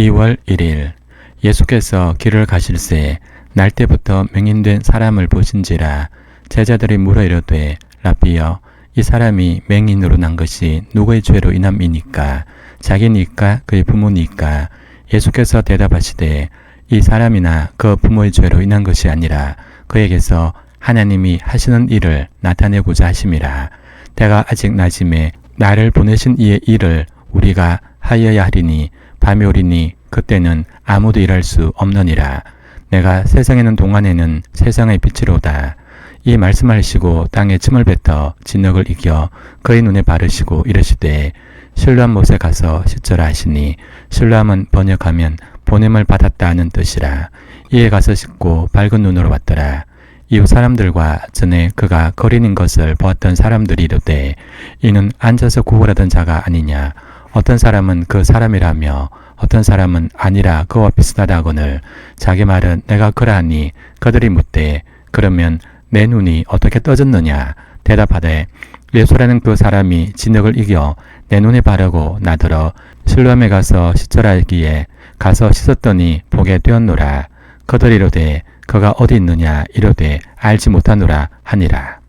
2월 1일 예수께서 길을 가실새 날 때부터 맹인된 사람을 보신지라 제자들이 물어 이르되 라비여 이 사람이 맹인으로 난 것이 누구의 죄로 인함이니까? 자기니까 그의 부모니까? 예수께서 대답하시되 이 사람이나 그 부모의 죄로 인한 것이 아니라 그에게서 하나님이 하시는 일을 나타내고자 하심이라. 때가 아직 낮음에 나를 보내신 이의 일을 우리가 하여야 하리니 밤이 오리니 그때는 아무도 일할 수 없느니라. 내가 세상에 있는 동안에는 세상의 빛이로다. 이 말씀하시고 땅에 침을 뱉어 진흙을 이겨 그의 눈에 바르시고 이르시되 신뢰한 못에 가서 씻으라 하시니 신뢰함은 번역하면 보냄을 받았다는 뜻이라. 이에 가서 씻고 밝은 눈으로 왔더라. 이후 사람들과 전에 그가 거린인 것을 보았던 사람들이 이르되 이는 앉아서 구걸하던 자가 아니냐. 어떤 사람은 그 사람이라며 어떤 사람은 아니라 그와 비슷하다거늘 자기 말은 내가 그러하니 그들이 묻되 그러면 내 눈이 어떻게 떠졌느냐? 대답하되 예수라는 그 사람이 진흙을 이겨 내 눈에 바르고 나더러 실로암에 가서 씻으라 하기에 가서 씻었더니 보게 되었노라. 그들이 이르되 그가 어디 있느냐? 이르되 알지 못하노라 하니라